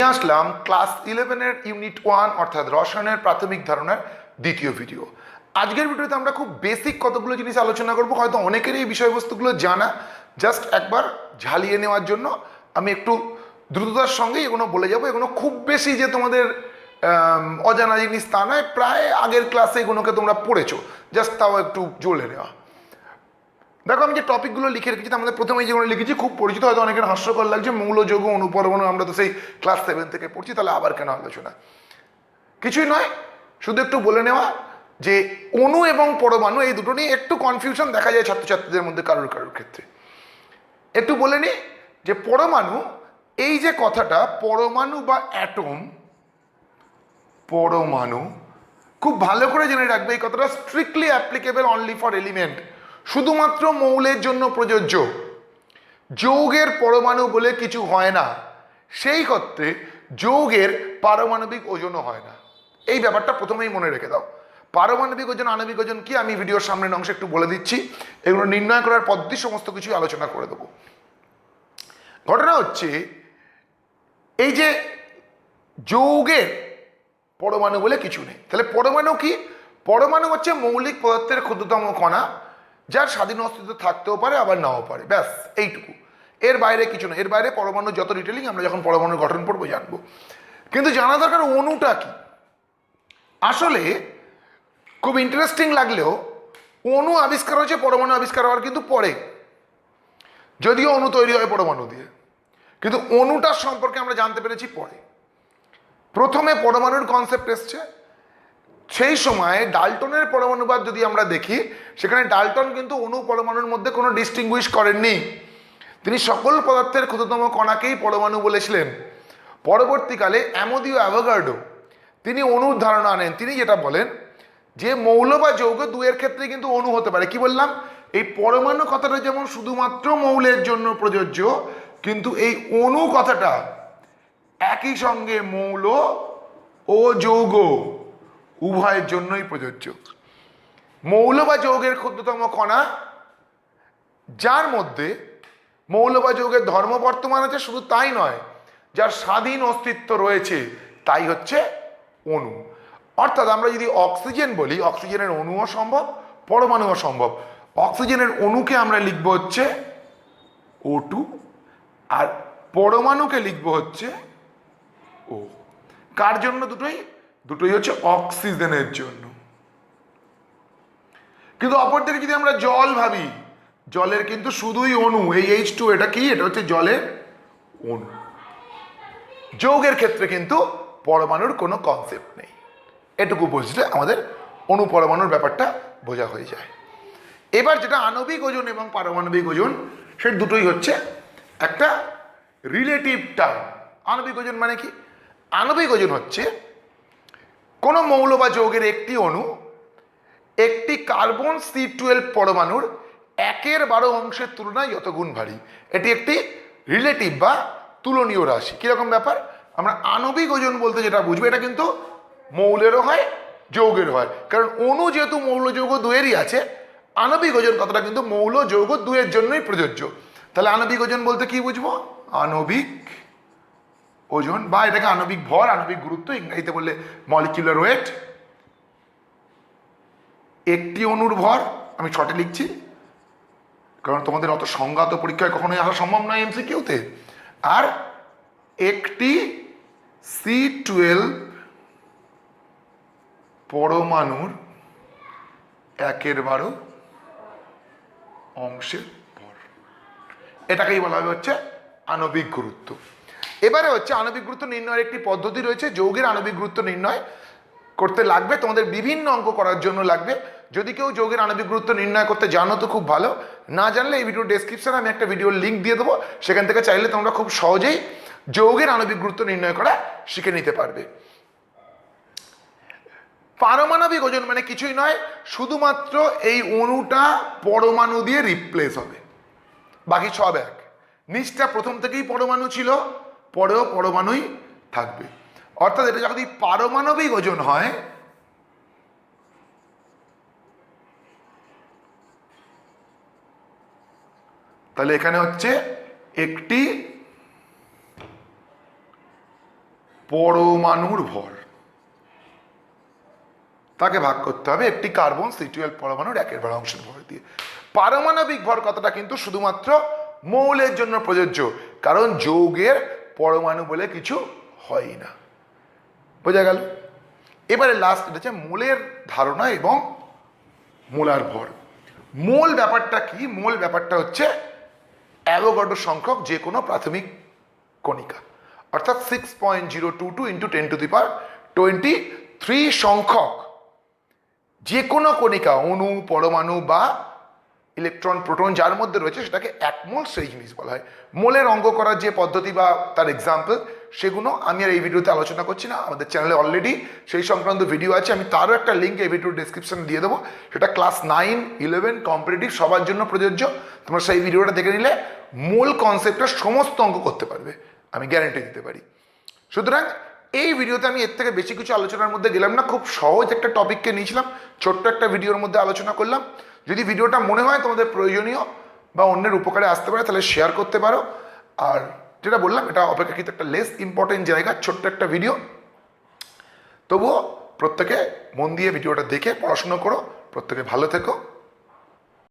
আসলাম class ইলেভেনের unit one, অর্থাৎ রসায়নের প্রাথমিক ধারণার দ্বিতীয় ভিডিও। আজকের ভিডিওতে আমরা খুব বেসিক কতগুলো জিনিস আলোচনা করব, হয়তো অনেকেরই এই বিষয়বস্তুগুলো জানা। জাস্ট একবার ঝালিয়ে নেওয়ার জন্য আমি একটু দ্রুততার সঙ্গে এগুলো বলে যাব। এগুলো খুব বেশি যে তোমাদের অজানা জিনিস তা নয়, প্রায় আগের ক্লাসে এগুলোকে তোমরা পড়েছো। জাস্ট তাও একটু জ্বলে নেওয়া। দেখো, আমি যে টপিকগুলো লিখে রেখেছি মধ্যে প্রথমে যেগুলো লিখেছি, খুব পরিচিত, হয়তো অনেকের হাস্যকর লাগছে। মৌল যৌগ অনুপরমাণু আমরা তো সেই ক্লাস সেভেন থেকে পড়ছি, তাহলে আবার কেন আলোচনা? কিছুই নয়, শুধু একটু বলে নেওয়া যে অণু এবং পরমাণু, এই দুটো নিয়ে একটু কনফিউশন দেখা যায় ছাত্রছাত্রীদের মধ্যে কারোর কারোর ক্ষেত্রে। একটু বলে নিই যে পরমাণু, এই যে কথাটা, পরমাণু বা অ্যাটম পরমাণু, খুব ভালো করে জেনে রাখবে এই কথাটা strictly applicable only for element শুধুমাত্র মৌলের জন্য প্রযোজ্য। যৌগের পরমাণু বলে কিছু হয় না, সেই ক্ষেত্রে যৌগের পারমাণবিক ওজনও হয় না। এই ব্যাপারটা প্রথমেই মনে রেখে দাও। পারমাণবিক ওজন, আণবিক ওজন কি? আমি ভিডিওর সামনের অংশে একটু বলে দিচ্ছি। এগুলো নির্ণয় করার পদ্ধতি সমস্ত কিছুই আলোচনা করে দেবো। ঘটনা হচ্ছে, এই যে যৌগের পরমাণু বলে কিছু নেই। তাহলে পরমাণু কি? পরমাণু হচ্ছে মৌলিক পদার্থের ক্ষুদ্রতম কণা। যার স্বাধীন অস্তিত্ব থাকতেও পারে, আবার নাও পারে। ব্যাস, এইটুকু। এর বাইরে কিছু না। এর বাইরে পরমাণু যত ডিটেলিং আমরা যখন পরমাণুর গঠন পড়ব জানব। কিন্তু জানা দরকার অণুটা কি? আসলে খুব ইন্টারেস্টিং লাগলেও অণু আবিষ্কার হয়েছে, পরমাণু আবিষ্কার হওয়ার কিন্তু পরে। যদিও অণু তৈরি হয় পরমাণু দিয়ে। কিন্তু অণুটার সম্পর্কে আমরা জানতে পেরেছি পরে। প্রথমে পরমাণুর কনসেপ্ট এসছে সেই সময় ডাল্টনের পরমাণুবাদ যদি আমরা দেখি, সেখানে ডাল্টন কিন্তু অণু পরমাণুর মধ্যে কোনো ডিস্টিংগুইশ করেননি। তিনি সকল পদার্থের ক্ষুদ্রতম কণাকেই পরমাণু বলেছিলেন। পরবর্তীকালে অ্যামোদিও অ্যাভোগার্ডো তিনি অণুর ধারণা আনেন। তিনি যেটা বলেন, যে মৌল বা যৌগ দুয়ের ক্ষেত্রে কিন্তু অণু হতে পারে। কি বললাম? এই পরমাণু কথাটা যেমন শুধুমাত্র মৌলের জন্য প্রযোজ্য, কিন্তু এই অণু কথাটা একই সঙ্গে মৌল ও যৌগ। উভয়ের জন্যই প্রযোজ্য। মৌল বা যৌগের ক্ষুদ্রতম কণা, যার মধ্যে মৌল বা যৌগের ধর্ম বর্তমান আছে, শুধু তাই নয়, যার স্বাধীন অস্তিত্ব রয়েছে, তাই হচ্ছে অণু। অর্থাৎ আমরা যদি অক্সিজেন বলি, অক্সিজেনের অণুও সম্ভব, পরমাণুও সম্ভব। অক্সিজেনের অণুকে আমরা লিখব হচ্ছে ও টু আর পরমাণুকে লিখব হচ্ছে ও কার জন্য দুটোই? দুটোই হচ্ছে অক্সিজেনের জন্য। কিন্তু অপরদিকে যদি আমরা জল ভাবি, জলের কিন্তু শুধুই অণু, এই এইচ টু এটা কি? এটা হচ্ছে জলের অণু। যৌগের ক্ষেত্রে কিন্তু পরমাণুর কোনো কনসেপ্ট নেই। এটুকু বুঝলে আমাদের অণু পরমাণুর ব্যাপারটা বোঝা হয়ে যায়। এবার যেটা আণবিক ওজন এবং পারমাণবিক ওজন, সে দুটোই হচ্ছে একটা রিলেটিভ টার্ম আণবিক ওজন মানে কি? আণবিক ওজন হচ্ছে কোনো মৌল বা যৌগের একটি অণু, একটি কার্বন সি টুয়েলভ পরমাণুর একের বারো অংশের তুলনায় যত গুণ ভারী। এটি একটি রিলেটিভ বা তুলনীয় রাশি। কীরকম ব্যাপার? আমরা আণবিক ওজন বলতে যেটা বুঝব, এটা কিন্তু মৌলেরও হয় যৌগের হয়। কারণ অণু যেহেতু মৌল যৌগ দুয়েরই আছে, আণবিক ওজন কথাটা কিন্তু মৌল যৌগ দুয়ের জন্যই প্রযোজ্য। তাহলে আণবিক ওজন বলতে কি বুঝব? আণবিক। ওজন বা এটাকে আণবিক ভর, আণবিক গুরুত্ব ইংরেজিতে বললে মলিকুলার ওয়েট একটি অণুর ভর, আমি ছটে লিখছি, কারণ তোমাদের অত সংজ্ঞাত পরীক্ষায় কখনোই আসা সম্ভব নয় এমসিকিউতে আর একটি সি টুয়েলভ পরমাণুর একের বারো অংশের ভর। এটাকেই বলা হবে হচ্ছে আণবিক গুরুত্ব। এবারে হচ্ছে আণবিক গুরুত্ব নির্ণয়ের একটি পদ্ধতি রয়েছে, যৌগের আণবিক গুরুত্ব নির্ণয় করতে লাগবে, তোমাদের বিভিন্ন অঙ্ক করার জন্য লাগবে। যদি কেউ যৌগের আণবিক গুরুত্ব নির্ণয় করতে জানো তো খুব ভালো। না জানলে এই ভিডিও ডেসক্রিপশনে আমি একটা ভিডিওর লিঙ্ক দিয়ে দেবো, সেখান থেকে চাইলে তোমরা খুব সহজেই যৌগের আণবিক গুরুত্ব নির্ণয় করা শিখে নিতে পারবে। পারমাণবিক ওজন মানে কিছুই নয়, শুধুমাত্র এই অণুটা পরমাণু দিয়ে রিপ্লেস হবে। বাকি সব এক। নিচটা প্রথম থেকেই পরমাণু ছিল পরেও পরমাণুই থাকবে। অর্থাৎ এটা যদি পারমাণবিক ওজন হয়, তাহলে এখানে হচ্ছে একটি পরমাণুর ভর। তাকে ভাগ করতে হবে একটি কার্বন সি টুয়েলভ পরমাণুর একের বার অংশের ভর দিয়ে। পারমাণবিক ভর কথাটা কিন্তু শুধুমাত্র মৌলের জন্য প্রযোজ্য, কারণ যৌগের পরমাণু বলে কিছু হয় না। বোঝা গেল? এবারে লাস্ট হচ্ছে মোলের ধারণা এবং মোলার ভর। মোল ব্যাপারটা কি? মোল ব্যাপারটা হচ্ছে অ্যাভোগাড্রো সংখ্যক যে কোনো প্রাথমিক কণিকা। অর্থাৎ six point zero two two into ten to the power twenty three সংখ্যক যে কোনো কণিকা, অণু, পরমাণু বা ইলেকট্রন প্রোটন যার মধ্যে রয়েছে সেটাকে এক মোল সেই জিনিস বলা হয়। মোলের অঙ্গ করার যে পদ্ধতি বা তার এক্সাম্পল সেগুলো আমি আর এই ভিডিওতে আলোচনা করছি না। আমাদের চ্যানেলে অলরেডি সেই সংক্রান্ত ভিডিও আছে। আমি তারও একটা লিঙ্ক এই ভিডিওর ডিসক্রিপশনে দিয়ে দেবো। সেটা ক্লাস নাইন ইলেভেন কম্পিটিটিভ সবার জন্য প্রযোজ্য। তোমরা সেই ভিডিওটা দেখে নিলে মূল কনসেপ্টের সমস্ত অঙ্ক করতে পারবে। আমি গ্যারেন্টি দিতে পারি। সুতরাং এই ভিডিওতে আমি এর থেকে বেশি কিছু আলোচনার মধ্যে গেলাম না। খুব সহজ একটা টপিককে নিয়েছিলাম। ছোট্ট একটা ভিডিওর মধ্যে আলোচনা করলাম। যদি ভিডিওটা মনে হয় তোমাদের প্রয়োজনীয় বা অন্যের উপকারে আসতে পারে, তাহলে শেয়ার করতে পারো। আর যেটা বললাম, এটা অপেক্ষাকৃত একটা লেস ইম্পর্টেন্ট জায়গা, ছোট্ট একটা ভিডিও তবুও প্রত্যেকে মন দিয়ে ভিডিওটা দেখে, পড়াশুনো করো, প্রত্যেকে ভালো থেকো।